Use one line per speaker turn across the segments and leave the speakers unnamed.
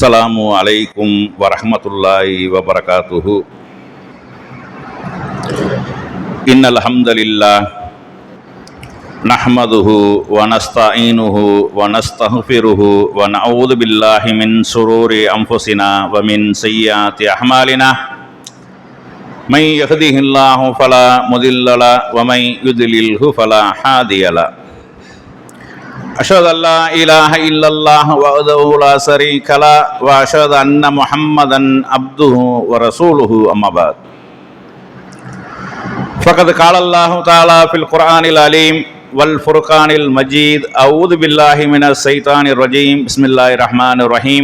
السلام عليكم ورحمة الله وبركاته إن الحمد لله نحمده ونستعينه ونستغفره ونعوذ بالله من شرور أنفسنا ومن سيئات أعمالنا من يهده الله فلا مضل له ومن يضلله فلا هادي له أشهد أن لا إله إلا الله وحده لا شريك له وأشهد أن محمدا عبده ورسوله أما بعد. فقد قال الله تعالى في القرآن العليم والفرقان المجيد أعوذ بالله من الشيطان الرجيم. بسم الله الرحمن الرحيم.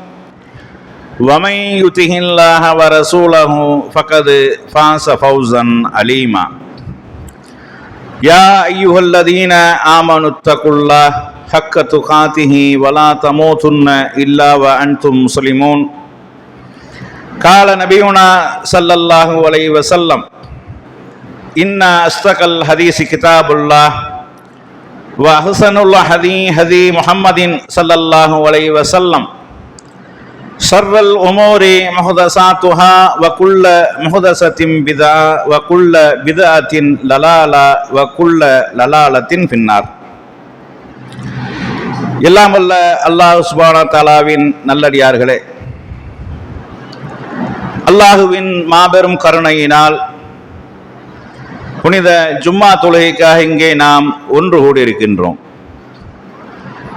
ومن يطع الله ورسوله فقد فاز فوزا عليما يا أيها الذين آمنوا اتقوا الله حق تقاته ولا تموتن إلا وأنتم مسلمون قال نبينا صلى الله عليه وسلم إن أصدق الحديث كتاب الله وأحسن الهدي هدي محمد صلى الله عليه وسلم شر الأمور محدثاتها وكل محدثة بدعة وكل بدعة للالة وكل للالة في النار எல்லாம் வல்ல அல்லாஹ் சுபானா தாலாவின் நல்லடியார்களே அல்லாஹுவின் மாபெரும் கருணையினால் புனித ஜும்மா தொழுகைக்காக இங்கே நாம் ஒன்று கூடியிருக்கின்றோம்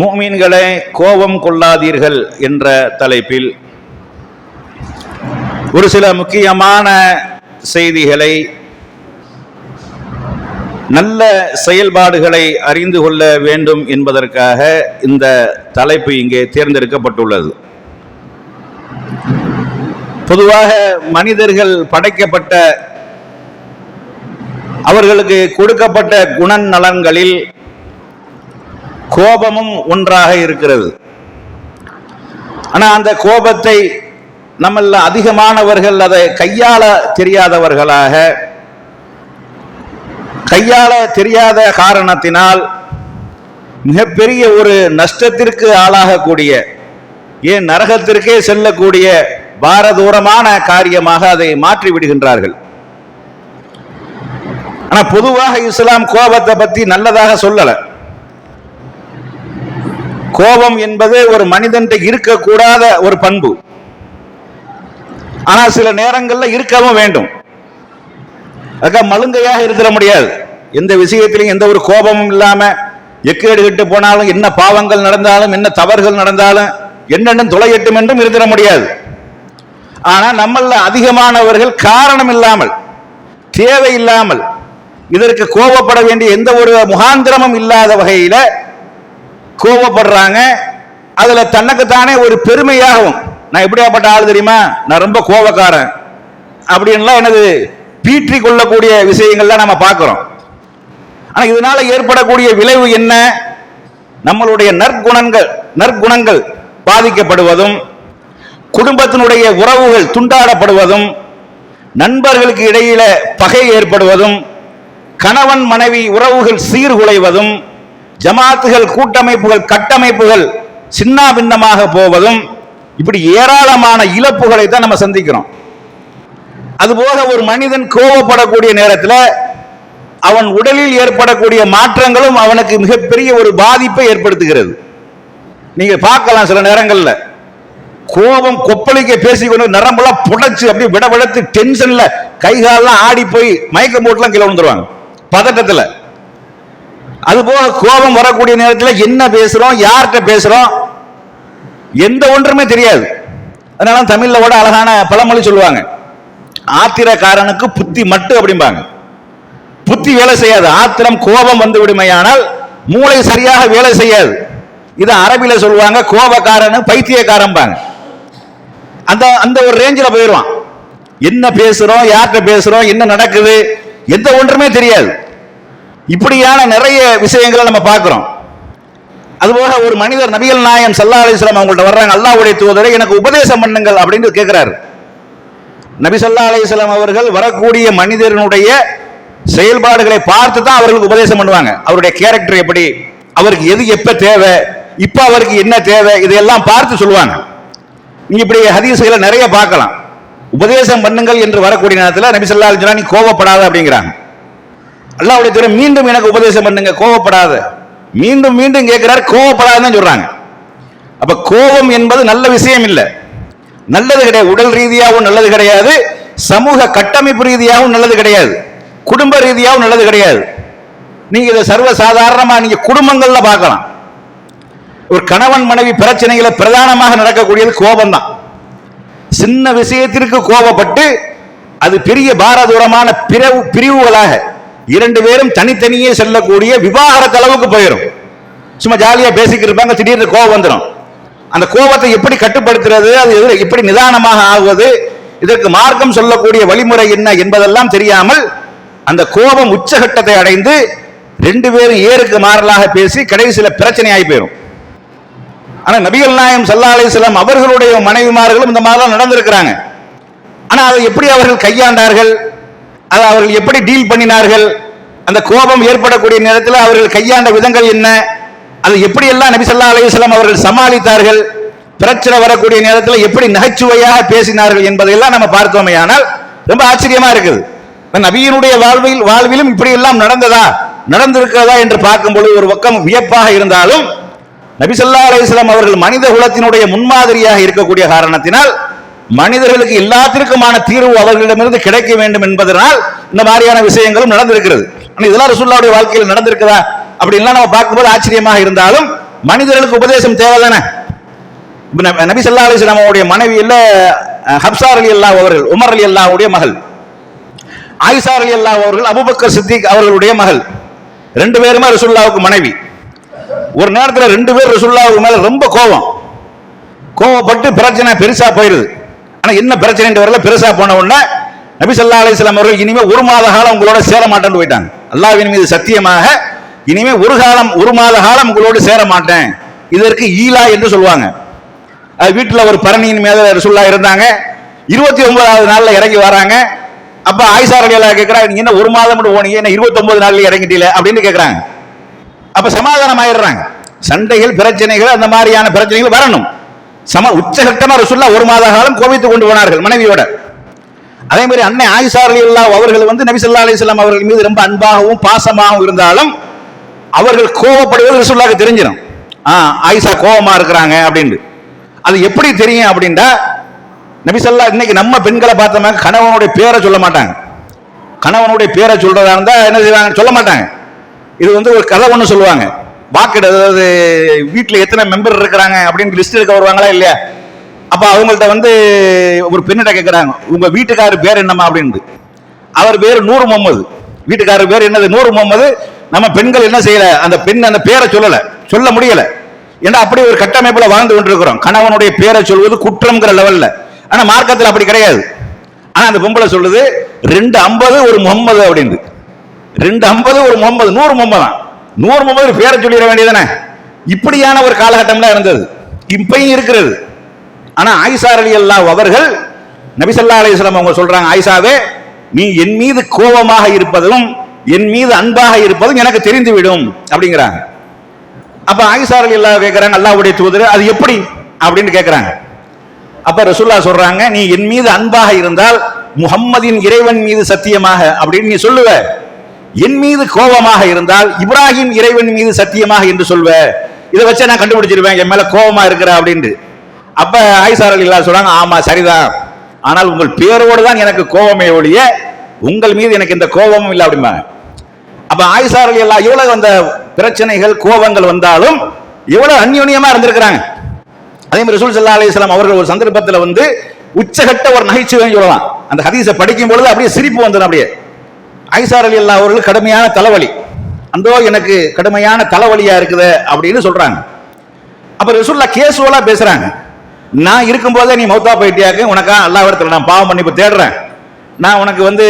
மூமீன்களை கோபம் கொள்ளாதீர்கள் என்ற தலைப்பில் ஒரு சில முக்கியமான செய்திகளை நல்ல செயல்பாடுகளை அறிந்து கொள்ள வேண்டும் என்பதற்காக இந்த தலைப்பு இங்கே தேர்ந்தெடுக்கப்பட்டுள்ளது. பொதுவாக மனிதர்கள் படைக்கப்பட்ட அவர்களுக்கு கொடுக்கப்பட்ட குணநலன்களில் கோபமும் ஒன்றாக இருக்கிறது. ஆனால் அந்த கோபத்தை நம்மள அதிகமானவர்கள் அதை கையாள தெரியாதவர்களாக கையாள தெரியாத காரணத்தினால் மிகப்பெரிய ஒரு நஷ்டத்திற்கு ஆளாகக்கூடிய ஏன் நரகத்திற்கே செல்லக்கூடிய பாரதூரமான காரியமாக அதை மாற்றி விடுகின்றார்கள். ஆனா பொதுவாக இஸ்லாம் கோபத்தை பத்தி நல்லதாக சொல்லலை. கோபம் என்பது ஒரு மனிதன் இருக்கக்கூடாத ஒரு பண்பு. ஆனா சில நேரங்கள்ல இருக்கவும் வேண்டும். அக்கா மழுங்கையாக இருந்துட முடியாது. எந்த விஷயத்திலையும் எந்த ஒரு கோபமும் இல்லாம எக்கேடு கட்டு போனாலும் என்ன பாவங்கள் நடந்தாலும் என்ன தவறுகள் நடந்தாலும் என்னென்ன துளையட்டும் என்றும் இருந்திட முடியாது. ஆனா நம்மள அதிகமானவர்கள் காரணம் இல்லாமல் தேவையில்லாமல் இதற்கு கோபப்பட வேண்டிய எந்த ஒரு முகாந்திரமும் இல்லாத வகையில கோபப்படுறாங்க. அதுல தனக்குத்தானே ஒரு பெருமையாகவும் நான் எப்படியாப்பட்ட ஆள் தெரியுமா? நான் ரொம்ப கோபக்காரன். அப்படின்லாம் எனது பீற்றி கொள்ளக்கூடிய விஷயங்கள்லாம் நம்ம பார்க்குறோம். ஆனால் இதனால ஏற்படக்கூடிய விளைவு என்ன? நம்மளுடைய நற்குணங்கள் நற்குணங்கள் பாதிக்கப்படுவதும் குடும்பத்தினுடைய உறவுகள் துண்டாடப்படுவதும் நண்பர்களுக்கு இடையில பகை ஏற்படுவதும் கணவன் மனைவி உறவுகள் சீர்குலைவதும் ஜமாத்துகள் கூட்டமைப்புகள் கட்டமைப்புகள் சின்ன பின்னமாக போவதும் இப்படி ஏராளமான இழப்புகளை தான் நம்ம சந்திக்கிறோம். அதுபோக ஒரு மனிதன் கோபப்படக்கூடிய நேரத்தில் அவன் உடலில் ஏற்படக்கூடிய மாற்றங்களும் அவனுக்கு மிகப்பெரிய ஒரு பாதிப்பை ஏற்படுத்துகிறது. நீங்க பார்க்கலாம் சில நேரங்களில். கோபம் கொப்பளிக்க பேசிக்கொண்டு நரம்பெல்லாம் புடைச்சு அப்படியே விட விடத்து டென்ஷன்ல கை காலெல்லாம் ஆடி போய் மயக்கம் போட்டுலாம் கீழே விழுந்துருவாங்க. பதட்டத்தில். அதுபோக கோபம் வரக்கூடிய நேரத்தில் என்ன பேசுறோம் யார்கிட்ட பேசுறோம்? எந்த ஒன்றுமே தெரியாது. அதனால தமிழ்ல கூட அழகான பழமொழி சொல்லுவாங்க. ஆத்திரக்காரனுக்கு புத்தி மட்டு அப்படிம்பாங்க. புத்தி வேலை செய்யாது. ஆத்திரம் கோபம் வந்து விடுமையானால் மூளை சரியாக வேலை செய்யாது. இது அரபியில் சொல்லுவாங்க கோபக்காரனு பைத்தியக்காரம்பாங்க. அந்த அந்த ஒரு ரேஞ்சில் போயிடுவான். என்ன பேசுறோம் யார்கிட்ட பேசுறோம் என்ன நடக்குது எந்த ஒன்றுமே தெரியாது. இப்படியான நிறைய விஷயங்களை நம்ம பார்க்கிறோம். அதுபோக ஒரு மனிதர் நபிகள் நாயம் சல்லா அலிஸ்லாம் அவங்கள்ட்ட வர்றாங்க அல்லாவுடைய தூதரை எனக்கு உபதேசம் பண்ணுங்கள் அப்படின்னு கேட்கிறாரு நபி சல்லா அலிஸ்லாம் அவர்கள் வரக்கூடிய மனிதனுடைய செயல்பாடுகளை பார்த்து தான் அவர்களுக்கு உபதேசம் பண்ணுவாங்க. அவருடைய கேரக்டர் எப்படி அவருக்கு எது எப்ப தேவை இப்ப அவருக்கு என்ன தேவை இதையெல்லாம் பார்த்து சொல்லுவாங்க. நீங்க இப்படி ஹதீசுகளை நிறைய பார்க்கலாம். உபதேசம் பண்ணுங்கள் என்று வரக்கூடிய நேரத்தில் நபி ஸல்லல்லாஹு அலிஸ்லாம் நீ கோவப்படாத அப்படிங்கிறாங்க. அல்லாவுடைய தூதர் மீண்டும் எனக்கு உபதேசம் பண்ணுங்க கோவப்படாத மீண்டும் மீண்டும் கேட்கிறார் கோவப்படாதுன்னு சொல்றாங்க. அப்ப கோபம் என்பது நல்ல விஷயம் இல்லை. நல்லது கிடையாது. உடல் ரீதியாகவும் நல்லது கிடையாது. சமூக கட்டமைப்பு ரீதியாகவும் நல்லது கிடையாது. குடும்ப ரீதியாகவும் நல்லது கிடையாது. நீங்க இதை சர்வசாதாரணமா நீங்க குடும்பங்கள்ல பார்க்கலாம். ஒரு கணவன் மனைவி பிரச்சனைகளை பிரதானமாக நடக்கக்கூடியது கோபம் தான் சின்ன விஷயத்திற்கு கோபப்பட்டு அது பெரிய பாரதூரமான பிரிவு பிரிவுகளாக இரண்டு பேரும் தனித்தனியே செல்லக்கூடிய விவாகரத்து அளவுக்கு போயிடும் சும்மா ஜாலியா பேசிக்கிட்டு இருப்பாங்க திடீர்னு கோபம் வந்துடும் அந்த கோபத்தை எப்படி கட்டுப்படுத்துறது அது எப்படி நிதானமாக ஆகுவது இதற்கு மார்க்கம் சொல்லக்கூடிய வழிமுறை என்ன என்பதெல்லாம் தெரியாமல் அந்த கோபம் உச்சகட்டத்தை அடைந்து ரெண்டு பேரும் ஏருக்கு மாறலாக பேசி கடைசியில் பிரச்சனை ஆகி போயிடும் ஆனால் நபிகள் நாயம் சல்லா அலிஸ்லாம் அவர்களுடைய மனைவிமார்களும் இந்த மாதிரிலாம் நடந்திருக்கிறாங்க. ஆனால் அதை எப்படி அவர்கள் கையாண்டார்கள்? அதை அவர்கள் எப்படி டீல் பண்ணினார்கள்? அந்த கோபம் ஏற்படக்கூடிய நேரத்தில் அவர்கள் கையாண்ட விதங்கள் என்ன? அது எப்படியெல்லாம் நபிசல்லா நபி அவர்கள் சமாளித்தார்கள்? பிரச்சனை வரக்கூடிய நேரத்தில் எப்படி நகைச்சுவையாக பேசினார்கள் என்பதையெல்லாம் நம்ம பார்த்தோமே. ஆனால் ரொம்ப ஆச்சரியமா இருக்குது. நபியினுடைய வாழ்வில் வாழ்விலும் இப்படி எல்லாம் நடந்ததா? நடந்திருக்கிறதா என்று பார்க்கும்பொழுது ஒரு பக்கம் வியப்பாக இருந்தாலும் நபிசல்லா ஸல்லல்லாஹு அவர்கள் மனித குலத்தினுடைய முன்மாதிரியாக இருக்கக்கூடிய காரணத்தினால் மனிதர்களுக்கு எல்லாத்திற்குமான தீர்வு அவர்களிடமிருந்து கிடைக்க வேண்டும் என்பதனால் இந்த மாதிரியான விஷயங்களும் நடந்திருக்கிறது. ஆனால் இதெல்லாம் ரசூல்லாவுடைய வாழ்க்கையில் நடந்திருக்குதா? அப்படின்லாம் நம்ம பார்க்கும்போது ஆச்சரியமாக இருந்தாலும் மனிதர்களுக்கு உபதேசம் தேவைதானே? இப்ப நபி- நபி ஸல்லல்லாஹு அவருடைய மனைவி இல்ல ஹப்சார் அலி அல்லாஹ் அவர்கள் உமர் அலி அல்லாவுடைய மகள். ஆயிஷா அலி அல்லாஹ் அவர்கள் அபுபக்கர் சித்திக் அவர்களுடைய மகள். ரெண்டு பேருமே ரசுல்லாவுக்கு மனைவி. ஒரு நேரத்தில் ரெண்டு பேர் ரசுல்லாவுக்கு மேல ரொம்ப கோபம். கோவப்பட்டு பிரச்சனை பெருசா போயிருது. ஆனா என்ன பிரச்சனை வரல பெருசா போன உடனே நபி ஸல்லல்லாஹு அலைஹி அவர்கள் இனிமே ஒரு மாத காலம் உங்களோட சேர மாட்டேன்னு போயிட்டாங்க. அல்லாவின் மீது சத்தியமாக இனிமே ஒரு காலம் ஒரு மாத காலம் உங்களோடு சேர மாட்டேன். இதற்கு ஈலா என்று சொல்லுவாங்க. அது ஒரு பரணியின் மேல ரசுல்லா இருந்தாங்க. இருபத்தி ஒன்பதாவது நாள்ல இறங்கி வராங்க. அப்ப ஆயிஷா ரலியல்லாஹு கேக்குறாங்க நீங்கள் என்ன ஒரு மாதம் மட்டும் போனீங்க என்ன இருபத்தி ஒன்பது நாள்ல இறங்கிட்டீல அப்படின்னு கேட்குறாங்க அப்ப சமாதானம் ஆயிடுறாங்க சண்டைகள் பிரச்சனைகள் அந்த மாதிரியான பிரச்சனைகள் வரணும். சம உச்சகட்டமா ரசுல்லா ஒரு மாத காலம் கோபித்துக் கொண்டு போனார்கள் மனைவியோட. அதே மாதிரி அன்னை ஆயிஷா இல்லா அவர்கள் வந்து நபிசல்லா அலிஸ்லாம் அவர்கள் மீது ரொம்ப அன்பாகவும் பாசமாகவும் இருந்தாலும் அவர்கள் கோபப்படுவது ரசூலுல்லாஹ்க்கு தெரிஞ்சிடும் ஆ ஆயிஷா கோபமா இருக்கிறாங்க அப்படின்ட்டு. அது எப்படி தெரியும் அப்படின்னா நபிசல்லா இன்னைக்கு நம்ம பெண்களை பார்த்தோம்னா கணவனுடைய பேரை சொல்ல மாட்டாங்க. கணவனுடைய பேரை சொல்றதா இருந்தா என்ன செய்வாங்க? சொல்ல மாட்டாங்க. இது வந்து ஒரு கதை ஒன்று சொல்லுவாங்க. வாக்கெடு அதாவது வீட்டில் எத்தனை மெம்பர் இருக்கிறாங்க அப்படின்னு லிஸ்ட் எடுக்க வருவாங்களா இல்லையா? அப்போ அவங்கள்ட்ட வந்து ஒரு பெண்ணிட்ட கேட்குறாங்க உங்கள் வீட்டுக்காரர் பேர் என்னம்மா? அப்படின்ட்டு அவர் பேர் நூறு முகமது. வீட்டுக்காரர் பேர் என்னது? நூறு முகமது. நம்ம பெண்கள் என்ன செய்யலை? அந்த பெண் அந்த பேரை சொல்லலை. சொல்ல முடியலை. ஏன்னா அப்படி ஒரு கட்டமைப்பில் வாழ்ந்து கொண்டிருக்கிறோம். கணவனுடைய பேரை சொல்வது குற்றம்ங்கிற லெவலில் ஆனால் மார்க்கத்தில் அப்படி கிடையாது. ஆனால் அந்த பொம்பளை சொல்லுது ரெண்டு ஐம்பது ஒரு முகமது அப்படின்னு ரெண்டு ஐம்பது ஒரு முகமது. நூறு முகமது தான் நூறு முப்பது பேரை சொல்லிட வேண்டியதானே இப்படியான ஒரு காலகட்டம்லாம் இருந்தது. இப்பையும் இருக்கிறது. ஆனா ஆயிசார் அலி அல்லாஹ் அவர்கள் நபிசல்லா அலிஸ்லாம் அவங்க சொல்றாங்க ஆயிஷாவே நீ என் மீது கோபமாக இருப்பதும் என் மீது அன்பாக இருப்பதும் எனக்கு தெரிந்துவிடும் அப்படிங்கிறாங்க. அப்ப ஆயிஷா அலி அல்லாஹ் கேட்கிறாங்க அல்லாவுடைய தூதர் அது எப்படி? அப்படின்னு கேட்கிறாங்க அப்ப ரசுல்லா சொல்றாங்க நீ என் மீது அன்பாக இருந்தால் முகம்மதின் இறைவன் மீது சத்தியமாக அப்படின்னு நீ சொல்லுவ. என் மீது கோபமாக இருந்தால் இப்ராஹிம் இறைவன் மீது சத்தியமாக என்று சொல்வ. இதை வச்சு நான் கண்டுபிடிச்சிருவேன் என் மேல கோபமா இருக்கிற அப்படின்ட்டு. அப்ப ஆயிசார் அலி சொல்றாங்க ஆமா சரிதான். ஆனால் உங்கள் பேரோடு தான் எனக்கு கோபமே ஒழிய உங்கள் மீது எனக்கு இந்த கோபமும் இல்லை அப்படிம்பாங்க. அப்ப ஆயிசார் அலி அல்லா இவ்வளவு அந்த பிரச்சனைகள் கோபங்கள் வந்தாலும் இவ்வளவு அந்யோன்யமா இருந்திருக்கிறாங்க. அதே மாதிரி ரசூல் சல்லா அலிஸ்லாம் அவர்கள் ஒரு சந்தர்ப்பத்தில் வந்து உச்சகட்ட ஒரு நகைச்சுவை சொல்லலாம். அந்த ஹதீஸை படிக்கும் பொழுது அப்படியே சிரிப்பு வந்துடும் அப்படியே. ஐசார் அலி அல்லா அவர்கள் கடுமையான தலைவலி. அந்தோ எனக்கு கடுமையான தலைவலியா இருக்குது அப்படின்னு சொல்றாங்க. அப்ப ரசூல்லா கேசுவலா பேசுறாங்க. நான் இருக்கும்போதே நீ மௌத்தா போயிட்டியாக்கு? உனக்கா அல்லா இடத்துல நான் பாவம் மன்னிப்பு தேடுறேன். நான் உனக்கு வந்து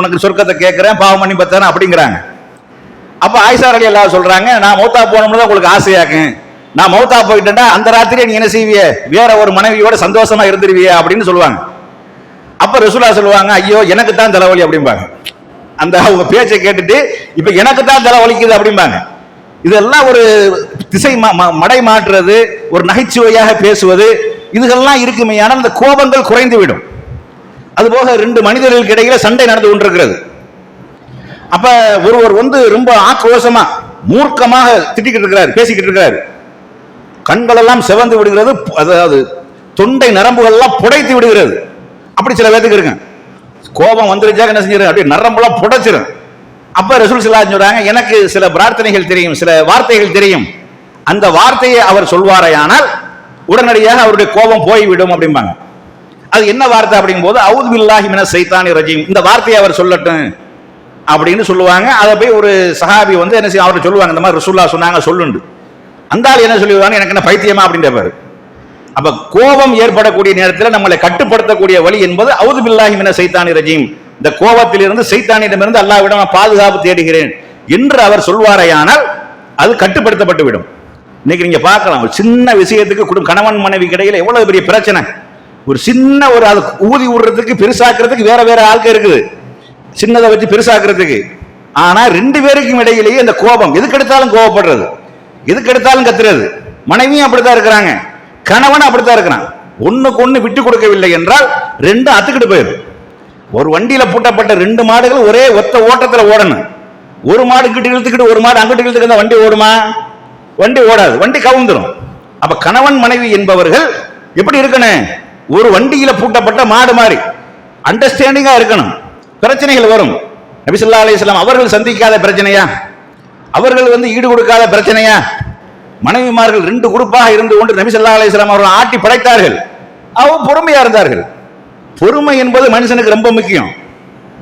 உனக்கு சொர்க்கத்தை கேட்குறேன் பாவம் மன்னிப்பு தரேன் அப்படிங்கிறாங்க. அப்ப ஆயிஷா அலி அல்லா சொல்றாங்க நான் மௌத்தா போனோம்னு தான் உங்களுக்கு ஆசையாக்கு. நான் மௌத்தா போயிட்டேன்டா அந்த ராத்திரியே நீ என்ன செய்விய? வேற ஒரு மனைவியோட சந்தோஷமா இருந்துருவிய அப்படின்னு சொல்லுவாங்க. அப்ப ரசூலா சொல்லுவாங்க ஐயோ எனக்கு தான் தலைவலி அப்படிம்பாங்க. அந்த அவங்க பேச்சை கேட்டுட்டு இப்ப எனக்கு தான் தலைவலிக்குது அப்படிம்பாங்க. இதெல்லாம் ஒரு திசை மா- மடை மாற்றுறது ஒரு நகைச்சுவையாக பேசுவது இதுகெல்லாம் இருக்குமே ஆனால் அந்த கோபங்கள் குறைந்து விடும் அதுபோக ரெண்டு மனிதர்களுக்கு இடையில சண்டை நடந்து கொண்டிருக்கிறது. அப்ப ஒருவர் வந்து ரொம்ப ஆக்ரோஷமா மூர்க்கமாக திட்டிக்கிட்டு இருக்கிறார் பேசிக்கிட்டு இருக்கிறார். கண்களெல்லாம் சிவந்து விடுகிறது அதாவது தொண்டை நரம்புகள்லாம் புடைத்து விடுகிறது. அப்படி சில பேத்துக்கு இருக்கு கோபம் வந்துருச்சா என்ன செஞ்சிடும் அப்படியே நரம்பெல்லாம் புடைச்சிரும். அப்ப ரசூல் சிலா சொல்றாங்க எனக்கு சில பிரார்த்தனைகள் தெரியும் சில வார்த்தைகள் தெரியும். அந்த வார்த்தையை அவர் சொல்வாரையானால் உடனடியாக அவருடைய கோபம் போய்விடும் அப்படிம்பாங்க. அது என்ன வார்த்தை அப்படிங்கும்போது அவுது பில்லாஹி மின சைத்தானி ரஜீம். இந்த வார்த்தையை அவர் சொல்லட்டும் அப்படின்னு சொல்லுவாங்க. அதை போய் ஒரு சஹாபி வந்து என்ன செய்ய அவர்கிட்ட சொல்லுவாங்க இந்த மாதிரி ரசூல்லா சொன்னாங்க சொல்லுண்டு. அந்த ஆள் என்ன சொல்லிடுவாங்க எனக்கு என்ன பைத்தியமா? அப்படின்றப்பாரு அப்ப கோபம் ஏற்படக்கூடிய நேரத்தில் நம்மளை கட்டுப்படுத்தக்கூடிய வழி என்பது அவுது பில்லாஹி மின சைத்தானி ரஜீம். இந்த கோபத்திலிருந்து சைத்தானிடமிருந்து அல்லாவிடம் நான் பாதுகாப்பு தேடுகிறேன் என்று அவர் சொல்வாரையானால் அது கட்டுப்படுத்தப்பட்டு விடும். இன்னைக்கு நீங்க பார்க்கலாம் ஒரு சின்ன விஷயத்துக்கு குடும்ப கணவன் மனைவி இடையில எவ்வளவு பெரிய பிரச்சனை. ஒரு சின்ன ஒரு அது ஊதி விடுறதுக்கு பெருசாக்குறதுக்கு வேற வேற ஆட்கள் இருக்குது. சின்னதை வச்சு பெருசாக்குறதுக்கு. ஆனா ரெண்டு பேருக்கும் இடையிலேயே இந்த கோபம் எதுக்கு எடுத்தாலும் கோபப்படுறது எதுக்கு எடுத்தாலும் கத்துறது. மனைவியும் அப்படித்தான் இருக்கிறாங்க. கணவன் அப்படித்தான் இருக்கிறான். ஒன்றுக்கு ஒன்று விட்டு கொடுக்கவில்லை என்றால் ரெண்டும் அத்துக்கிட்டு போயிடும். ஒரு வண்டியில் பூட்டப்பட்ட ரெண்டு மாடுகள் ஒரே ஒத்த ஓட்டத்தில் ஓடணும். ஒரு மாடு கிட்ட இழுத்துக்கிட்டு ஒரு மாடு அங்கிட்டு இழுத்துக்கிட்டு வண்டி ஓடுமா? வண்டி ஓடாது. வண்டி கவுந்துரும். அப்ப கணவன் மனைவி என்பவர்கள் எப்படி இருக்கணும்? ஒரு வண்டியில பூட்டப்பட்ட மாடு மாதிரி அண்டர்ஸ்டாண்டிங்கா இருக்கணும். பிரச்சனைகள் வரும். நபிசுல்லா அலைஹிஸ்ஸலாம் அவர்கள் சந்திக்காத பிரச்சனையா? அவர்கள் வந்து ஈடு கொடுக்காத பிரச்சனையா? மனைவிமார்கள் ரெண்டு குரூப்பாக இருந்து கொண்டு நபிசல்லா அலிஸ்லாம் அவர்கள் ஆட்டி படைத்தார்கள். அவங்க பொறுமையா இருந்தார்கள். பொறுமை என்பது மனுஷனுக்கு ரொம்ப முக்கியம்.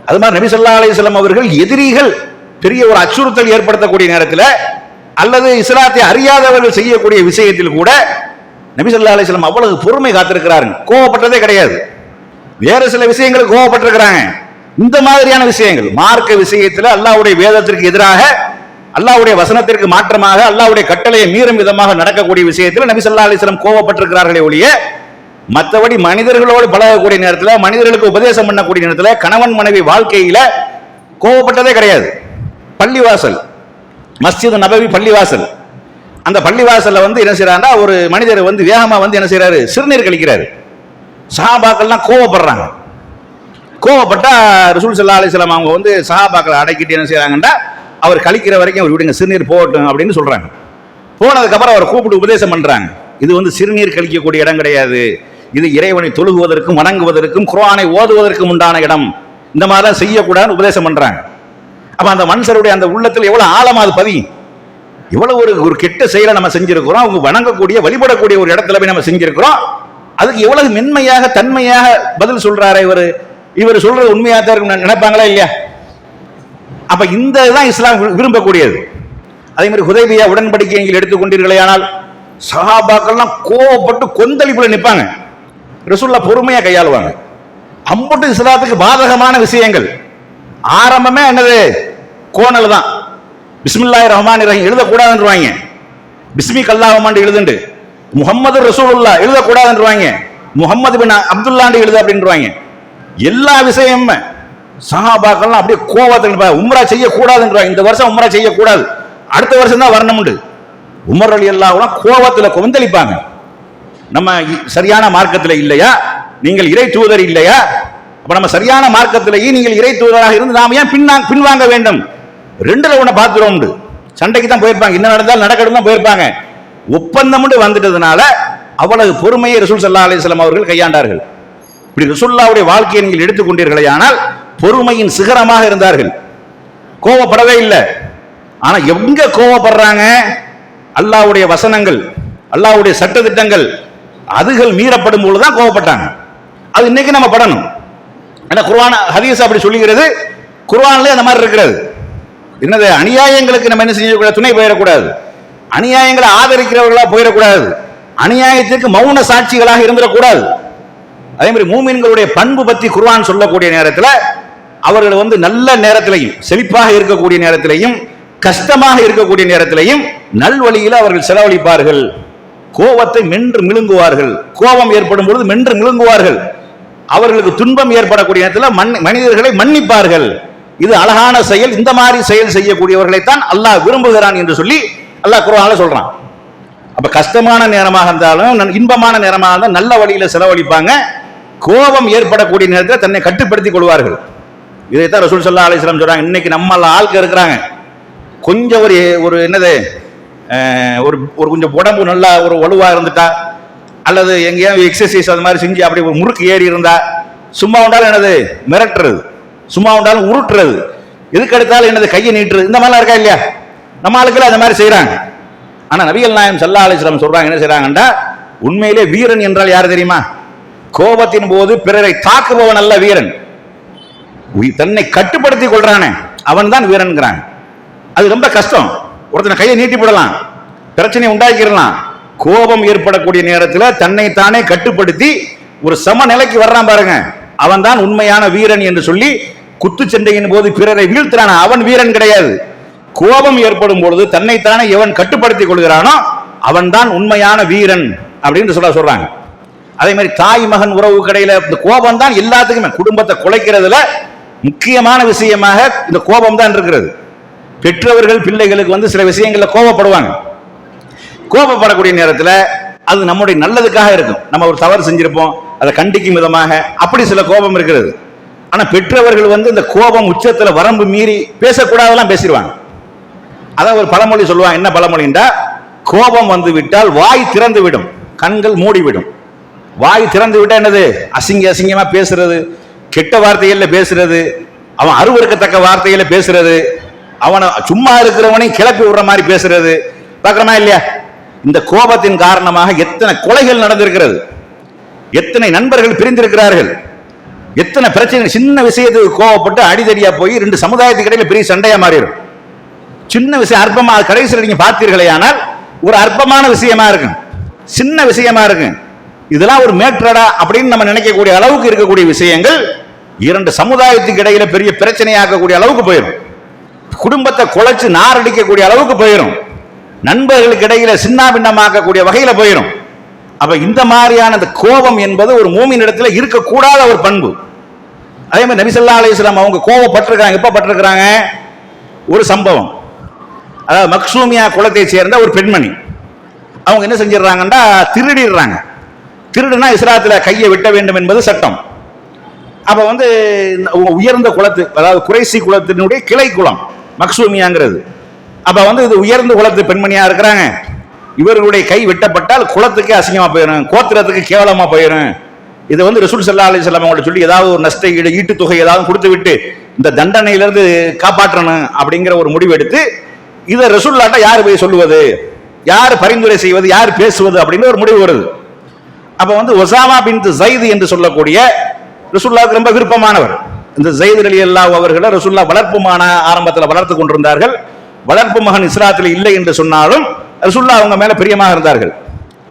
அது மாதிரி நபி சொல்லா அலிஸ்லாம் அவர்கள் எதிரிகள் பெரிய ஒரு அச்சுறுத்தல் ஏற்படுத்தக்கூடிய நேரத்தில் அல்லது இஸ்லாத்தை அறியாதவர்கள் செய்யக்கூடிய விஷயத்தில் கூட நபி சொல்லா அலிஸ்லாம் அவ்வளவு பொறுமை காத்திருக்கிறார்கள். கோவப்பட்டதே கிடையாது. வேற சில விஷயங்களுக்கு கோவப்பட்டிருக்கிறாங்க. இந்த மாதிரியான விஷயங்கள் மார்க்க விஷயத்தில் அல்லாவுடைய வேதத்திற்கு எதிராக அல்லாவுடைய வசனத்திற்கு மாற்றமாக அல்லாவுடைய கட்டளையை மீறும் விதமாக நடக்கக்கூடிய விஷயத்தில் நபி சொல்லா அலிஸ்லம் கோவப்பட்டிருக்கிறார்களே ஒழிய மற்றபடி மனிதர்களோடு பழகக்கூடிய நேரத்தில் மனிதர்களுக்கு உபதேசம் பண்ணக்கூடிய நேரத்தில் கணவன் மனைவி வாழ்க்கையில கோவப்பட்டதே கிடையாது. பள்ளிவாசல் மஸ்ஜித் நபவி பள்ளிவாசல். அந்த பள்ளிவாசல்ல வந்து என்ன செய்யறாருன்னா ஒரு மனிதர் வந்து வேகமா வந்து என்ன செய்யறாரு சிறுநீர் கழிக்கிறாரு. சஹாபாக்கள்லாம் கோவப்படுறாங்க. கோவப்பட்டா ரசூல் சல்லா அலிஸ்லாம் அவங்க வந்து சஹாபாக்களை அடக்கிட்டு என்ன செய்யறாங்கன்னா அவர் கழிக்கிற வரைக்கும் அவர் விடுங்க சிறுநீர் போகட்டும் அப்படின்னு சொல்றாங்க. போனதுக்கப்புறம் அவர் கூப்பிட்டு உபதேசம் பண்றாங்க. இது வந்து சிறுநீர் கழிக்கக்கூடிய இடம் கிடையாது. இது இறைவனை தொழுகுவதற்கும் வணங்குவதற்கும் குரானை ஓதுவதற்கும் உண்டான இடம். இந்த மாதிரிலாம் செய்யக்கூடாதுன்னு உபதேசம் பண்றாங்க. அப்ப அந்த மனுஷருடைய அந்த உள்ளத்தில் எவ்வளவு ஆழமா அது பதி இவ்வளவு ஒரு ஒரு கெட்ட செயலை நம்ம செஞ்சிருக்கிறோம். அவங்க வணங்கக்கூடிய வழிபடக்கூடிய ஒரு இடத்துல போய் நம்ம செஞ்சிருக்கிறோம். அதுக்கு எவ்வளவு மென்மையாக தன்மையாக பதில் சொல்றாரு இவர். இவர் சொல்றது உண்மையாக தான் இருக்கும் நினைப்பாங்களா இல்லையா? அப்ப இந்த இதுதான் இஸ்லாம் விரும்பக்கூடியது. அதே மாதிரி ஹுதைபியா உடன்படிக்கை நீங்கள் எடுத்துக்கொண்டீர்களே ஆனால் சஹாபாக்கள்லாம் கோவப்பட்டு கொந்தளிப்புல நிற்பாங்க ரசூல்லா பொறுமையா கையாளுவாங்க. அம்புட்டு இஸ்லாத்துக்கு பாதகமான விஷயங்கள். ஆரம்பமே என்னது? கோணல் தான். பிஸ்மில்லாய் ரஹ்மான் ரஹீம் எழுதக்கூடாதுன்றவாங்க. பிஸ்மி கல்லாஹமாண்டு எழுதுண்டு. முகமது ரசூலுல்லா எழுதக்கூடாதுன்றவாங்க. முகமது பின் அப்துல்லாண்டு எழுது அப்படின்றவாங்க. எல்லா விஷயமுமே சஹாபாக்கள்லாம் அப்படியே கோவத்தில் உம்ரா செய்யக்கூடாதுங்கிறாங்க. இந்த வருஷம் உம்ரா செய்யக்கூடாது. அடுத்த வருஷம் தான் வரணும்ண்டு உமர் அலி அல்லாஹ்லாம் கோவத்தில் கொந்தளிப்பாங்க. நம்ம சரியான மார்க்கத்தில் இல்லையா? நீங்கள் இறை தூதர் இல்லையா? அப்போ நம்ம சரியான மார்க்கத்திலேயே நீங்கள் இறை தூதராக இருந்து நாம ஏன் பின்னா பின்வாங்க வேண்டும்? ரெண்டில் ஒன்று பார்த்துருவோம் சண்டைக்கு தான் போயிருப்பாங்க. என்ன நடந்தாலும் நடக்கணும் தான் போயிருப்பாங்க. ஒப்பந்தம்னு வந்துட்டதுனால அவ்வளவு பொறுமையை ரசூல் சல்லா அலிஸ்லாம் அவர்கள் கையாண்டார்கள். இப்படி ரசுல்லாவுடைய வாழ்க்கையை நீங்கள் எடுத்துக்கொண்டீர்களே ஆனால் பொறுமையின் சிகரமாக இருந்தார்கள். கோவப்படவே இல்லை. ஆனா எங்க கோவப்படுறாங்க? அல்லாஹ்வுடைய வசனங்கள் அல்லாஹ்வுடைய சட்டதிட்டங்கள் அதுகள் மீறப்படும் பொழுது தான் கோவப்பட்டாங்க. அது இன்னைக்கு நம்ம படணும். ஏன்னா குர்ஆன் ஹதீஸ் அப்படி சொல்லுகிறது. குர்ஆன்ல அந்த மாதிரி இருக்கிறது. என்னது? அநியாயங்களுக்கு நம்ம என்ன செய்யக்கூடாது? துணை போயிடக்கூடாது. அநியாயங்களை ஆதரிக்கிறவர்களாக போயிடக்கூடாது. அநியாயத்திற்கு மௌன சாட்சிகளாக இருந்துடக்கூடாது. அதே மாதிரி மூமின்களுடைய பண்பு பற்றி குர்வான் சொல்லக்கூடிய நேரத்தில் அவர்கள் வந்து நல்ல நேரத்திலையும் செழிப்பாக இருக்கக்கூடிய நேரத்திலையும் கஷ்டமாக இருக்கக்கூடிய நேரத்திலையும் நல்வழியில் அவர்கள் செலவழிப்பார்கள். கோபத்தை மென்று மிழுங்குவார்கள். கோபம் ஏற்படும் பொழுது மென்று மிழுங்குவார்கள். அவர்களுக்கு துன்பம் ஏற்படக்கூடிய நேரத்தில் மண் மனிதர்களை மன்னிப்பார்கள். இது அழகான செயல் இந்த மாதிரி செயல் செய்யக்கூடியவர்களைத்தான் அல்லாஹ் விரும்புகிறான் என்று சொல்லி அல்லாஹ் குர்ஆன்ல சொல்றான். அப்ப கஷ்டமான நேரமாக இருந்தாலும் நன்- இன்பமான நேரமாக இருந்தால் நல்ல வழியில செலவழிப்பாங்க. கோபம் ஏற்படக்கூடிய நேரத்தில் தன்னை கட்டுப்படுத்திக் கொள்வார்கள். இதைத்தான் ரசூல் சல்லா அலிஸ்லாம் சொல்கிறாங்க இன்னைக்கு நம்மளால் ஆளுக்கு இருக்கிறாங்க. கொஞ்சம் ஒரு ஒரு என்னது ஒரு ஒரு கொஞ்சம் உடம்பு நல்லா ஒரு வலுவாக இருந்துட்டா அல்லது எங்கேயாவது எக்ஸசைஸ் அது மாதிரி செஞ்சு அப்படி ஒரு முறுக்கு ஏறி இருந்தா சும்மா உண்டாலும் என்னது மிரட்டுறது. சும்மா உண்டாலும் உருட்டுறது. எதுக்கு எடுத்தாலும் என்னது கையை நீட்டுறது. இந்த மாதிரிலாம் இருக்கா இல்லையா? நம்ம ஆளுக்கெல்லாம் அந்த மாதிரி செய்கிறாங்க ஆனால் நபிகள் நாயம் சல்லா அலிஸ்லாம் சொல்கிறாங்க என்ன செய்கிறாங்கன்னா உண்மையிலே வீரன் என்றால் யார் தெரியுமா? கோபத்தின் போது பிறரை தாக்குபவன் அல்ல வீரன். தன்னை கட்டுப்படுத்தி கொள்றானே. அவன் தான் வீரன்கிறாங்க அது ரொம்ப கஷ்டம். ஒருத்தனை கையை நீட்டி போடலாம். பிரச்சனை உண்டாக்கிடலாம். கோபம் ஏற்படக்கூடிய நேரத்தில் தன்னை தானே கட்டுப்படுத்தி ஒரு சம நிலைக்கு வர்றான் பாருங்க. அவன் தான் உண்மையான வீரன் என்று சொல்லி குத்துச்சண்டையின் போது பிறரை வீழ்த்துறான? அவன் வீரன் கிடையாது. கோபம் ஏற்படும் பொழுது தன்னைத்தானே எவன் கட்டுப்படுத்திக் கொள்கிறானோ அவன் தான் உண்மையான வீரன் அப்படின்னு சொல்ல சொல்றாங்க. அதே மாதிரி தாய் மகன் உறவு கடையில இந்த கோபம் தான் எல்லாத்துக்குமே. குடும்பத்தை குலைக்கிறதுல முக்கியமான விஷயமாக இந்த கோபம் தான் இருக்கிறது. பெற்றவர்கள் பிள்ளைகளுக்கு வந்து சில விஷயங்களில் கோபப்படுவாங்க. கோபப்படக்கூடிய நேரத்தில் அது நம்முடைய நல்லதுக்காக இருக்கும். நம்ம ஒரு தவறு செஞ்சிருப்போம் அதை கண்டிக்கும் விதமாக அப்படி சில கோபம் இருக்கிறது. ஆனால் பெற்றவர்கள் வந்து இந்த கோபம் உச்சத்தில் வரம்பு மீறி பேசக்கூடாதெல்லாம் பேசிடுவாங்க. அதான் ஒரு பழமொழி சொல்லுவாங்க. என்ன பழமொழின்றா? கோபம் வந்து விட்டால் வாய் திறந்து விடும் கண்கள் மூடிவிடும். வாய் திறந்து விட்டால் என்னது? அசிங்க அசிங்கமாக பேசுறது கெட்ட வார்த்தைகள்ல பேசுறது அவன் அருவருக்கத்தக்க வார்த்தைகளை பேசுறது அவனை சும்மா இருக்கிறவனையும் கிளப்பி விடுற மாதிரி பேசுறது. பார்க்கறமா இல்லையா? இந்த கோபத்தின் காரணமாக எத்தனை கொலைகள் நடந்திருக்கிறது எத்தனை நண்பர்கள் பிரிந்திருக்கிறார்கள் எத்தனை பிரச்சனை சின்ன விஷயத்துக்கு கோவப்பட்டு அடிதடியா போய் ரெண்டு சமுதாயத்துக்கு இடையில பெரிய சண்டையா மாறிடும். சின்ன விஷயம் அற்பமா அது கடைசியில் நீங்க பார்த்தீர்களே ஆனால் ஒரு அற்பமான விஷயமா இருக்கும். சின்ன விஷயமா இருக்கும். இதெல்லாம் ஒரு மேற்றடா அப்படின்னு நம்ம நினைக்கக்கூடிய அளவுக்கு இருக்கக்கூடிய விஷயங்கள் இரண்டு சமுதாயத்துக்கு இடையில பெரிய பிரச்சனையாக்கக்கூடிய அளவுக்கு போயிடும் குடும்பத்தை குலைச்சு நாரடிக்கக்கூடிய அளவுக்கு போயிடும் நண்பர்களுக்கு இடையில சின்ன பின்னமாக்கக்கூடிய வகையில போயிடும் அப்ப இந்த மாதிரியான கோபம் என்பது ஒரு மூமின் இடத்துல இருக்கக்கூடாத ஒரு பண்பு. அதே மாதிரி நபிசல்லா அலிஸ்லாம் அவங்க கோபப்பட்டிருக்காங்க எப்ப பட்டிருக்கிறாங்க ஒரு சம்பவம். அதாவது மக்சூமியா குலத்தை சேர்ந்த ஒரு பெண்மணி. அவங்க என்ன செஞ்சிடுறாங்கன்னா திருடிடுறாங்க. திருடுனா இஸ்லாத்துல கையை வெட்ட வேண்டும் என்பது சட்டம். அப்ப வந்து இந்த உயர்ந்த குலத்து அதாவது குறைசி குலத்தினுடைய கிளை குலம் மக்சூமியாங்கிறது. அப்ப வந்து இது உயர்ந்த குலத்து பெண்மணியா இருக்கிறாங்க. இவர்களுடைய கை வெட்டப்பட்டால் குலத்துக்கே அசிங்கமா போயிடும் கோத்திரத்துக்கு கேவலமா போயிடும் இது வந்து ரசூல் சல்லா அலிஸ்லாம் அவங்கள்ட்ட சொல்லி ஏதாவது ஒரு நஷ்ட ஈடு ஈட்டு தொகை ஏதாவது கொடுத்து விட்டு இந்த தண்டனையிலிருந்து காப்பாற்றணும் அப்படிங்கிற ஒரு முடிவு எடுத்து இதை ரசூல்லாட்ட யார் போய் சொல்லுவது? யார் பரிந்துரை செய்வது? யார் பேசுவது? அப்படின்னு ஒரு முடிவு வருது. அப்ப வந்து ஒசாமா பின் ஜைது என்று சொல்லக்கூடிய ரசுல்லாவுக்கு ரொம்ப விருப்பமானவர். இந்த ஜெயித் அலி அல்லாஹ் அவர்களை ருசுல்லா வளர்ப்பு மான ஆரம்பத்தில் வளர்த்து கொண்டிருந்தார்கள். வளர்ப்பு மகன் இஸ்லாத்தில் இல்லை என்று சொன்னாலும் ரசுல்லா அவங்க மேல பிரியமாக இருந்தார்கள்.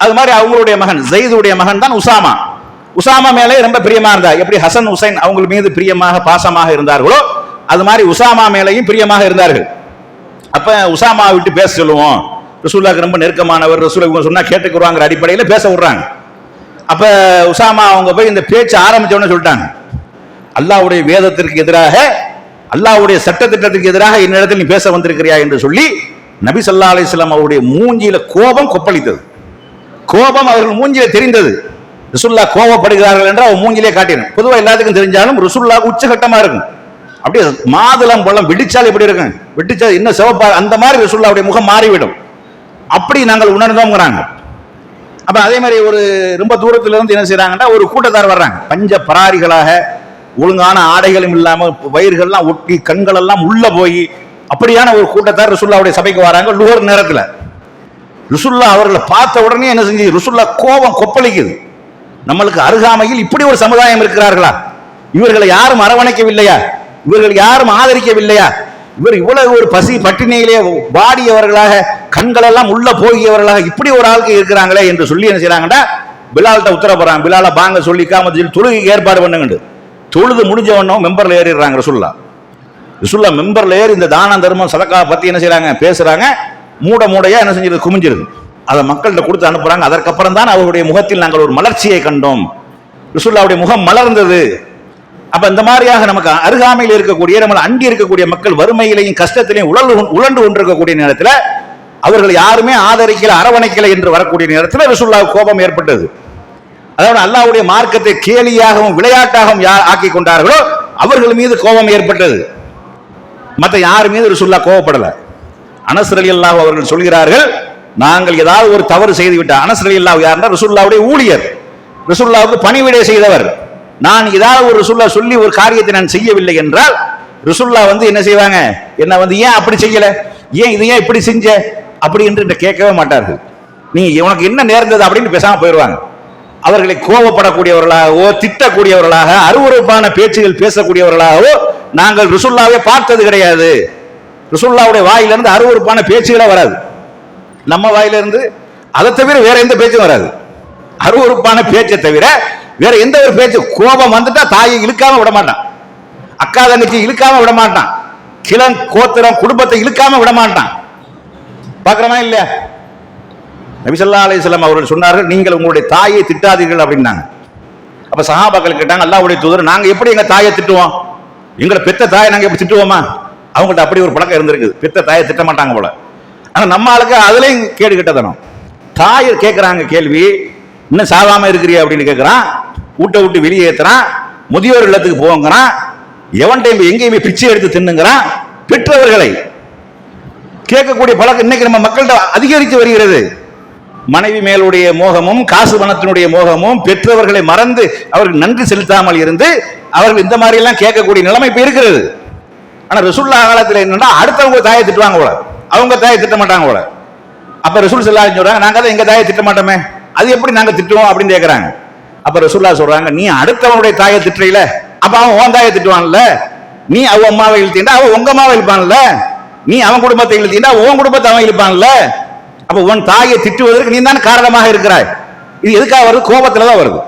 அது மாதிரி அவங்களுடைய மகன் ஜெயிதுடைய மகன் தான் உசாமா. உசாமா மேலே ரொம்ப பிரியமா இருந்தார் எப்படி ஹசன் உசைன் அவங்க மீது பிரியமாக பாசமாக இருந்தார்களோ அது மாதிரி உசாமா மேலேயும் பிரியமாக இருந்தார்கள். அப்ப உசாமா விட்டு பேச சொல்லுவோம். ரசூல்லாவுக்கு ரொம்ப நெருக்கமானவர். ரசூலா இவங்க சொன்னா கேட்டுக்குருவாங்கிற அடிப்படையில் பேச விடுறாங்க. அப்ப உசாமா அவங்க போய் இந்த பேச்சு ஆரம்பிச்ச சொல்லிட்டாங்க. அல்லாவுடைய வேதத்திற்கு எதிராக அல்லாஹவுடைய சட்ட திட்டத்திற்கு எதிராக என்னிடத்தில் நீ பேச வந்திருக்கிறியா என்று சொல்லி நபி ஸல்லல்லாஹு அலிஸ்லாம் அவருடைய மூஞ்சியில கோபம் கொப்பளித்தது. கோபம் அவர்கள் மூஞ்சியில தெரிந்தது. ரசுல்லா கோபப்படுகிறார்கள் என்று அவன் மூஞ்சிலே காட்டினேன். பொதுவாக எல்லாத்துக்கும் தெரிஞ்சாலும் ரசுல்லா உச்சகட்டமா இருக்கும். அப்படியே மாதுளம் பழம் வெடிச்சால் எப்படி இருக்கும்? வெடிச்சா இன்னும் சிவப்பா அந்த மாதிரி ரசுல்லாவுடைய முகம் மாறிவிடும். அப்படி நாங்கள் உணர்ந்தோங்கிறாங்க அப்ப அதே மாதிரி ஒரு ரொம்ப தூரத்துல இருந்து என்ன செய்யறாங்கன்னா ஒரு கூட்டத்தார் வர்றாங்க. பஞ்ச பராரிகளாக ஒழுங்கான ஆடைகளும் இல்லாம வயிறுகள்லாம் ஒட்டி கண்கள் எல்லாம் உள்ள போய் அப்படியான ஒரு கூட்டத்தார் ருசுல்லாவுடைய சபைக்கு வராங்க லுகர் நேரத்துல. ருசுல்லா அவர்களை பார்த்த உடனே என்ன செஞ்சு ருசுல்லா கோபம் கொப்பளிக்குது. நம்மளுக்கு அருகாமையில் இப்படி ஒரு சமுதாயம் இருக்கிறார்களா? இவர்களை யாரும் அரவணைக்கவில்லையா? இவர்கள் யாரும் ஆதரிக்கவில்லையா? இவர் இவ்வளவு ஒரு பசி பட்டினியிலே வாடியவர்களாக கண்களெல்லாம் உள்ள போகியவர்களாக இப்படி ஒரு ஆளுக்கு இருக்கிறாங்களே என்று சொல்லி என்ன செய்யறாங்கன்னா பிலால்கிட்ட உத்தரப்படுறாங்க பிலால பாங்க சொல்லி காமத்தில் சொல்லி தொழுகைக்கு ஏற்பாடு பண்ணுங்கண்டு. தொழுது முடிஞ்ச உடனே மெம்பர்ல ஏறிடுறாங்க ரசுல்லா ரசுல்லா மெம்பர்ல ஏறி இந்த தான தர்மம் சதக்கா பத்தி என்ன செய்யறாங்க பேசுறாங்க. மூட மூடையா என்ன செஞ்சிருது குமிஞ்சிருது. அதை மக்கள்கிட்ட கொடுத்து அனுப்புறாங்க. அதற்கப்புறம் தான் அவருடைய முகத்தில் நாங்கள் ஒரு மலர்ச்சியை கண்டோம். ரசுல்லாவுடைய முகம் மலர்ந்தது. அப்ப இந்த மாதிரியாக நமக்கு அருகாமையில் இருக்கக்கூடிய நம்ம அண்டி இருக்கக்கூடிய மக்கள் வறுமையிலையும் கஷ்டத்திலையும் உழல் உழண்டு கொண்டிருக்கக்கூடிய நேரத்தில் அவர்கள் யாருமே ஆதரிக்கல அரவணைக்கல என்று வரக்கூடிய நேரத்தில் ரசுல்லா கோபம் ஏற்பட்டது. அதாவது அல்லாஹ்வுடைய மார்க்கத்தை கேலியாகவும் விளையாட்டாகவும் யார் ஆக்கி கொண்டார்களோ அவர்கள் மீது கோபம் ஏற்பட்டது. மற்ற யார் மீது ரசுல்லா கோபப்படல? அனசரலி அல்லாஹ் அவர்கள் சொல்கிறார்கள் நாங்கள் ஏதாவது ஒரு தவறு செய்து விட்ட அனசரலி அல்லாஹ் யாருன்னா ரசுல்லாவுடைய ஊழியர். ரசுல்லாவுக்கு பணிவிடை செய்தவர். நான் ஏதாவது ஒரு ரசுல்லா சொல்லி ஒரு காரியத்தை நான் செய்யவில்லை என்றால் ருசுல்லா வந்து என்ன செய்வாங்க? என்ன வந்து ஏன் அப்படி செய்யல? ஏன் இது ஏன் இப்படி செஞ்ச? அப்படி என்று கேட்கவே மாட்டார்கள். நீ உனக்கு என்ன நேர்ந்தது அப்படின்னு பேசாம போயிடுவாங்க. அவர்களை கோபப்படக்கூடியவர்களாகவோ திட்டக்கூடியவர்களாக அருவறுப்பான பேச்சுகள் பேசக்கூடியவர்களாகவோ நாங்கள் ருசுல்லாவே பார்த்தது கிடையாது. ருசுல்லாவுடைய வாயிலிருந்து அருவறுப்பான பேச்சுகளே வராது. நம்ம வாயிலிருந்து அதை தவிர வேற எந்த பேச்சும் வராது. அருவறுப்பான பேச்சை தவிர வேற எந்த ஒரு பேச்சு கோபம் வந்துட்டா தாயை இழுக்காம விட மாட்டான். அக்கா தங்கச்சி இழுக்காம விட மாட்டான். கிளன் கோத்திரம் குடும்பத்தை இழுக்காம விட மாட்டான். பாக்குறமா இல்லையா? நபிசல்லா அலிஸ்லாம் அவர்கள் சொன்னார்கள் நீங்கள் உங்களுடைய தாயை திட்டாதீர்கள் அப்படின்னாங்க. அப்ப சஹாபாக்கள் கேட்டாங்க அல்லாவுடைய தூதர் நாங்க எப்படி எங்க தாயை திட்டுவோம்? எங்களை பெத்த தாயை நாங்க எப்படி திட்டுவோமா? அவங்கள்ட்ட அப்படி ஒரு பழக்கம் இருந்திருக்குது. பெத்த தாயை திட்ட மாட்டாங்க போல. ஆனா நம்ம ஆளுக்கு அதுலயும் கேடு கெட்டதனம். தாயை கேட்குறாங்க கேள்வி இன்னும் சாகாம இருக்கிறியா? அப்படின்னு கேட்குறான் வீட்டை விட்டு வெளியேற்றுறான் முதியோர் இல்லத்துக்கு போங்கிறான் டைம் எங்கேயுமே பிச்சை எடுத்து தின்னுங்கிறான். பெற்றவர்களை கேட்கக்கூடிய பழக்கம் இன்னைக்கு நம்ம மக்கள்கிட்ட அதிகரித்து வருகிறது. மனைவி மேலுடைய மோகமும் காசு பணத்தினுடைய மோகமும் பெற்றவர்களை மறந்து அவர்கள் நன்றி செலுத்தாமல் இருந்து அவர்கள் இந்த மாதிரி எல்லாம் கேட்கக்கூடிய நிலைமை இப்போ இருக்கிறது. ஆனால் ரசுல்லா காலத்தில் என்னன்னா அடுத்தவங்க தாயை திட்டுவாங்க போல. அவங்க தாயை திட்ட மாட்டாங்க போல. அப்போ ரசூல் செல்லா சொல்றாங்க நாங்கள் தான் எங்கள் தாயை திட்ட மாட்டோமே. அது எப்படி நாங்கள் திட்டுவோம் அப்படின்னு கேட்குறாங்க அப்ப ரசூல்லா சொல்றாங்க நீ அடுத்தவனுடைய தாயை திட்டுறீல? அப்ப அவன் உன் தாயை திட்டுவான்ல? நீ அவ அம்மாவை இழுத்தீண்டா அவன் உங்க அம்மாவை இழுப்பான்ல? நீ அவன் குடும்பத்தை இழுத்தீண்டா உன் குடும்பத்தை அவன் இழுப்பான்ல? அப்ப உன் தாயை திட்டுவதற்கு நீ தான் காரணமாக இருக்கிறாய். இது எதுக்காக வருது? கோபத்துல தான் வருது.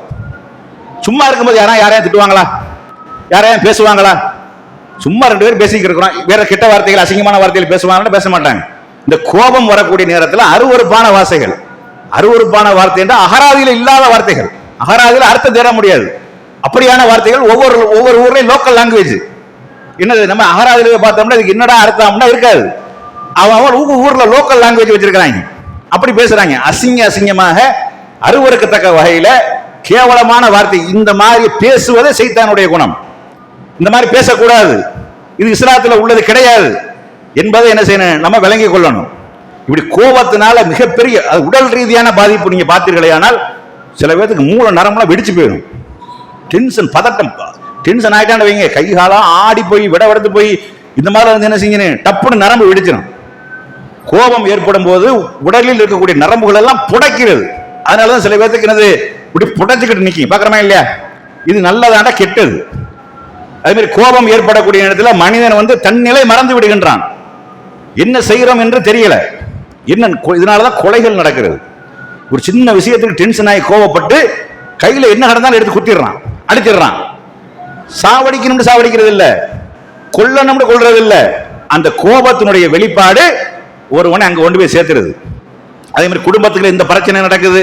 சும்மா இருக்கும்போது யாரா யாரையும் திட்டுவாங்களா? யாரையும் பேசுவாங்களா? சும்மா ரெண்டு பேரும் பேசிக்கிட்டு இருக்கிறோம். வேற கெட்ட வார்த்தைகள் அசிங்கமான வார்த்தைகள் பேசுவாங்கன்னு பேச மாட்டாங்க. இந்த கோபம் வரக்கூடிய நேரத்தில் அருவருப்பான வார்த்தைகள். அருவறுப்பான வார்த்தை என்றால் அகராதியில் இல்லாத வார்த்தைகள். அகராதியில் அர்த்தம் தேட முடியாது. அப்படியான வார்த்தைகள் ஒவ்வொரு ஒவ்வொரு ஊர்லயும் லோக்கல் லாங்குவேஜ் என்னது நம்ம அகராதியில் பார்த்தோம்னா இதுக்கு என்னடா அர்த்தம்னா இருக்காது. அவன் அவன் ஊ- ஊர்ல லோக்கல் லாங்குவேஜ் வச்சிருக்கிறாங்க. அப்படி பேசுறாங்க. அசிங்க அசிங்கமாக அருவருக்கத்தக்க வகையில கேவலமான வார்த்தை. இந்த மாதிரி பேசுவதே சைத்தானுடைய குணம். இந்த மாதிரி பேசக்கூடாது. இது இஸ்லாத்தில் உள்ளது கிடையாது என்பதை என்ன செய்யணும்? நம்ம விளங்கிக் கொள்ளணும். இப்படி கோபத்தினால மிகப்பெரிய அது உடல் ரீதியான பாதிப்பு நீங்க பார்த்தீர்களே ஆனால் சில பேர்த்துக்கு மூளை நரம்புலாம் வெடிச்சு போயிடும். டென்ஷன் பதட்டம். டென்ஷன் ஆயிட்டான்னு வைங்க கை காலம் ஆடி போய் விட விடத்து போய் இந்த மாதிரி வந்து என்ன செய்யணும் டப்புன்னு நரம்பு வெடிச்சிடும் கோபம் ஏற்படும் போது உடலில் இருக்கக்கூடிய நரம்புகள் எல்லாம் புடைக்கிறது. அதனாலதான் சில பேர்த்துக்கு என்னது? இப்படி புடைச்சிக்கிட்டு நிற்கும் பார்க்குறமா இல்லையா? இது நல்லதாண்டா கெட்டது. அதுமாரி கோபம் ஏற்படக்கூடிய நேரத்தில் மனிதன் வந்து தன்னிலை மறந்து விடுகின்றான். என்ன செய்கிறோம் என்று தெரியல. என்ன கொ- இதனாலதான் கொலைகள் நடக்கிறது. ஒரு சின்ன விஷயத்துக்கு டென்ஷன் ஆகி கோவப்பட்டு கையில் என்ன நடந்தாலும் எடுத்து குத்திடுறான் அடிச்சிடுறான். சாவடிக்கணும்னு சாவடிக்கிறது இல்லை. கொல்லணும்னு கொள்றது இல்லை. அந்த கோபத்தினுடைய வெளிப்பாடு ஒருவனை அங்கே கொண்டு போய் சேர்த்துறது அதே மாதிரி குடும்பத்துக்குள்ள இந்த பிரச்சனை நடக்குது.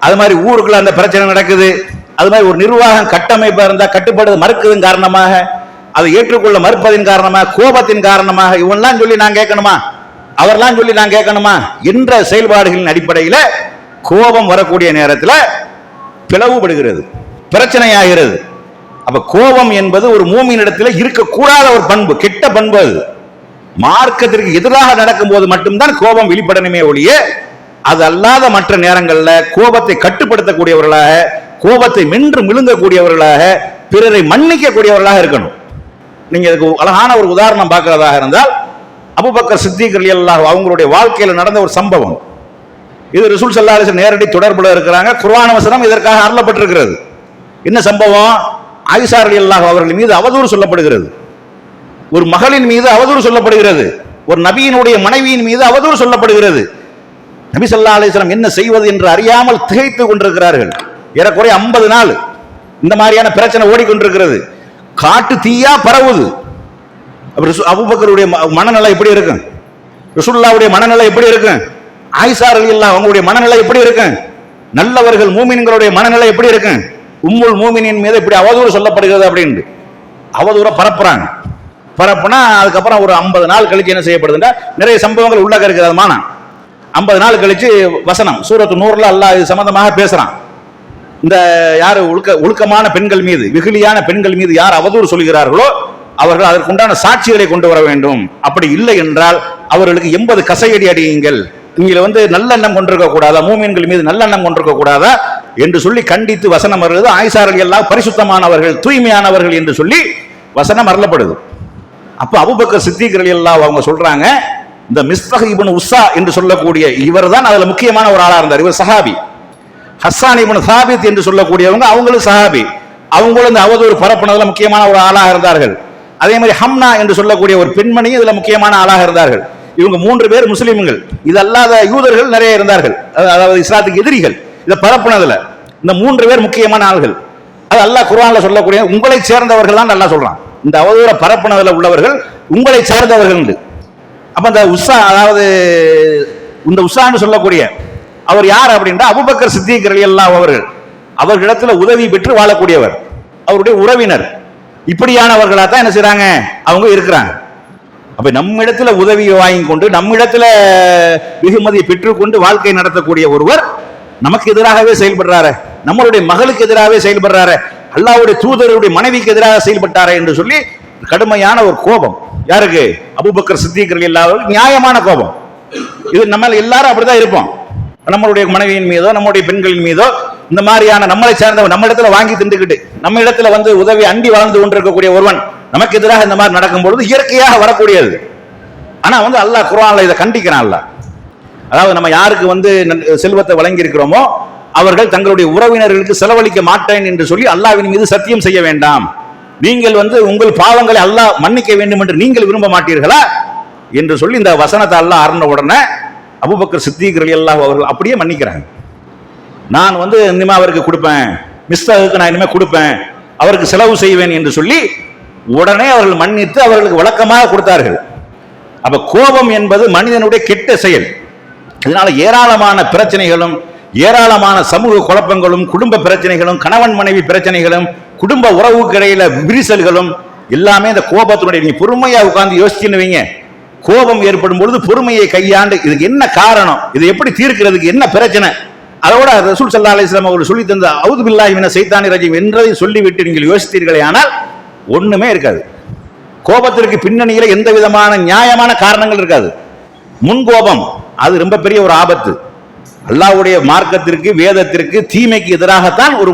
அது மாதிரி ஊருக்குள்ள அந்த பிரச்சனை நடக்குது. அது மாதிரி ஒரு நிர்வாகம் கட்டமைப்பாக இருந்தால் கட்டுப்பாடு மறுக்கிறதன் காரணமாக. அதை ஏற்றுக்கொள்ள மறுப்பதின் காரணமாக கோபத்தின் காரணமாக. இவன்லாம் சொல்லி நான் கேட்கணுமா? அவர்லாம் சொல்லி நான் கேட்கணுமா? என்ற செயல்பாடுகளின் அடிப்படையில் கோபம் வரக்கூடிய நேரத்தில் பிளவுபடுகிறது பிரச்சனையாகிறது. அப்ப கோபம் என்பது ஒரு மூமியினிடத்தில் இருக்கக்கூடாத ஒரு பண்பு கெட்ட பண்பு அது. மார்க்கத்திற்கு எதிராக நடக்கும்போது மட்டும்தான் கோபம் வெளிப்படணுமே ஒழிய அது அல்லாத மற்ற நேரங்களில் கோபத்தை கட்டுப்படுத்தக்கூடியவர்களாக கோபத்தை மென்று மிழுங்கக்கூடியவர்களாக பிறரை மன்னிக்கக்கூடியவர்களாக இருக்கணும். நீங்க இதுக்கு அழகான ஒரு உதாரணம் பார்க்கிறதாக இருந்தால் அபுபக்கர் சித்திகர் எல்லாம் அவங்களுடைய வாழ்க்கையில் நடந்த ஒரு சம்பவம். இது ரசூல் சல்லா அலைஹி நேரடி தொடர்புல இருக்கிறாங்க. குர்வான வசனம் இதற்காக அருளப்பட்டிருக்கிறது. என்ன சம்பவம்? ஆயிஷா அல்லாஹ் அவர்கள் மீது அவதூறு சொல்லப்படுகிறது. ஒரு மகளின் மீது அவதூறு சொல்லப்படுகிறது. ஒரு நபியினுடைய மனைவியின் மீது அவதூறு சொல்லப்படுகிறது. நபி ஸல்லல்லாஹு அலிஸ்லாம் என்ன செய்வது என்று அறியாமல் திகைத்து கொண்டிருக்கிறார்கள். ஏறக்குறைய 50 நாள் இந்த மாதிரியான பிரச்சனை ஓடிக்கொண்டிருக்கிறது. காட்டு தீயா பரவுது. அப்ப ரசூ- மனநிலை எப்படி இருக்கும்? ரசுல்லாவுடைய மனநிலை எப்படி இருக்கும்? ஆயிசார் அலி அல்லா அவங்களுடைய மனநிலை எப்படி இருக்கும்? நல்லவர்கள் மூமின்களுடைய மனநிலை எப்படி இருக்கும்? உம்முல் மூமினின் மீது இப்படி அவதூறு சொல்லப்படுகிறது அப்படின்னு அவதூற பரப்புறாங்க. பரப்புனா அதுக்கப்புறம் ஒரு 50 நாள் கழிச்சு என்ன செய்யப்படுதுன்னா நிறைய சம்பவங்கள் உள்ளக இருக்கிறது மானம். 50 நாள் கழிச்சு வசனம் சூரத்து நூறுல அல்லாஹ் இது சம்பந்தமாக பேசுறான். இந்த யார் ஒழுக்க ஒழுக்கமான பெண்கள் மீது வெகுளியான பெண்கள் மீது யார் அவதூறு சொல்கிறார்களோ அவர்கள் அதற்குண்டான சாட்சிகளை கொண்டு வர வேண்டும். அப்படி இல்லை என்றால் அவர்களுக்கு எண்பது கசையடி அடியுங்கள். நீங்க வந்து நல்லெண்ணம் கொண்டிருக்க கூடாதா? மூமியன்கள் மீது நல்லெண்ணம் கொண்டிருக்க கூடாதா? என்று சொல்லி கண்டித்து வசனம் வருகிறது ஆயிசார்கள் எல்லாம் பரிசுத்தமானவர்கள் தூய்மையானவர்கள் என்று சொல்லி வசனம் அருளப்படுது. அப்போ அபுபக்கர் சித்திகர்கள் எல்லாம் அவங்க சொல்றாங்க இந்த மிஸ்தக் இபன் உஸ்ஸா என்று சொல்லக்கூடிய இவர் தான் அதில் முக்கியமான ஒரு ஆளாக இருந்தார். இவர் சஹாபி. ஹஸ்ஸான் இபன் சாபித் என்று சொல்லக்கூடியவங்க அவங்களும் சஹாபி. அவங்களும் இந்த அவதூறு பரப்புனதில் முக்கியமான ஒரு ஆளாக இருந்தார்கள். அதே மாதிரி ஹம்னா என்று சொல்லக்கூடிய ஒரு பெண்மணி இதில் முக்கியமான ஆளாக இருந்தார்கள். இவங்க மூன்று பேர் முஸ்லீம்கள். இது அல்லாத யூதர்கள் நிறைய இருந்தார்கள். அதாவது- அதாவது இஸ்லாத்துக்கு எதிரிகள். இதை பரப்புனதுல. இந்த மூன்று பேர் முக்கியமான ஆள்கள். அது அல்லாஹ் குரான்ல சொல்லக்கூடிய உங்களை சேர்ந்தவர்கள் தான் நல்லா சொல்றான். இந்த அவதூற பரப்புனதுல உள்ளவர்கள் உங்களை சேர்ந்தவர்கள் அப்ப இந்த உஷா அதாவது இந்த உஷான்னு சொல்லக்கூடிய அவர் யார் அப்படின்னா அபுபக்கர் சித்திக் ரலியல்லாஹு அவர்கள். அவர்களிடத்துல உதவி பெற்று வாழக்கூடியவர். அவருடைய உறவினர். இப்படியானவர்களாக தான் என்ன செய்யறாங்க அவங்க இருக்கிறாங்க. அப்ப நம்மிடத்துல உதவியை வாங்கி கொண்டு நம்மிடத்துல வெகுமதியை பெற்றுக்கொண்டு வாழ்க்கை நடத்தக்கூடிய ஒருவர் நமக்கு எதிராகவே செயல்படுறாரு. நம்மளுடைய மகளுக்கு எதிராகவே செயல்படுறாரு. அல்லாவுடைய தூதருடைய மனைவிக்கு எதிராக செயல்பட்டாரே என்று சொல்லி கடுமையான ஒரு கோபம். யாருக்கு? அபூபக்கர் சித்திகர்கள் ரலியல்லாஹு நியாயமான கோபம். இது நம்ம எல்லாரும் அப்படிதான் இருப்போம். நம்மளுடைய மனைவியின் மீதோ நம்முடைய பெண்களின் மீதோ இந்த மாதிரியான நம்மளை சேர்ந்தவன் நம்ம இடத்துல வாங்கி திண்டுக்கிட்டு நம்ம இடத்துல வந்து உதவி அண்டி வாழ்ந்து கொண்டிருக்கக்கூடிய ஒருவன் நமக்கு எதிராக இந்த மாதிரி நடக்கும் பொழுது இயற்கையாக வரக்கூடியது. ஆனால் வந்து அல்லாஹ் குரானில் இதை கண்டிக்கிறான் அல்லாஹ் அதாவது நம்ம யாருக்கு வந்து நன்- செல்வத்தை வழங்கி இருக்கிறோமோ அவர்கள் தங்களுடைய உறவினர்களுக்கு செலவழிக்க மாட்டேன் என்று சொல்லி அல்லாவின் மீது சத்தியம் செய்ய வேண்டாம். நீங்கள் வந்து உங்கள் பாவங்களை அல்லாஹ் மன்னிக்க வேண்டும் என்று நீங்கள் விரும்ப மாட்டீர்களா? என்று சொல்லி இந்த வசனத்தை அல்லாஹ் அறந்த உடனே அபுபக்கர் சித்திக் எல்லாம் அவர்கள் அப்படியே மன்னிக்கிறாங்க. நான் வந்து இனிமே அவருக்கு கொடுப்பேன். மிஸ்டருக்கு நான் இனிமேல் கொடுப்பேன். அவருக்கு செலவு செய்வேன் என்று சொல்லி உடனே அவர்கள் மன்னித்து அவர்களுக்கு வழக்கமாக கொடுத்தார்கள். அப்ப கோபம் என்பது மனிதனுடைய கெட்ட செயல். இதனால ஏராளமான பிரச்சனைகளும் ஏராளமான சமூக குழப்பங்களும் குடும்ப பிரச்சனைகளும் கணவன் மனைவி பிரச்சனைகளும் குடும்ப உறவுக்கு இடையில விரிசல்களும் எல்லாமே இந்த கோபத்தினுடைய நீங்க பொறுமையா உட்கார்ந்து யோசிச்சுன்னு வைங்க கோபம் ஏற்படும் பொழுது பொறுமையை கையாண்டு இதுக்கு என்ன காரணம் இதை எப்படி தீர்க்கிறதுக்கு என்ன பிரச்சனை? அதோட ரசூல் சல்லா அலிஸ்லாம் அவர்கள் சொல்லி தந்த அவுது சைத்தானி ரஜிம் என்றதை சொல்லிவிட்டு நீங்கள் யோசித்தீர்களே ஆனால் ஒண்ணுமே இருக்காது. கோபத்திற்கு பின்னணியில எந்த விதமான நியாயமான காரணங்கள் இருக்காது. முன் கோபம் அது ரொம்ப பெரிய ஒரு ஆபத்து. அல்லாவுடைய மார்க்கத்திற்கு வேதத்திற்கு தீமைக்கு எதிராகத்தான் ஒரு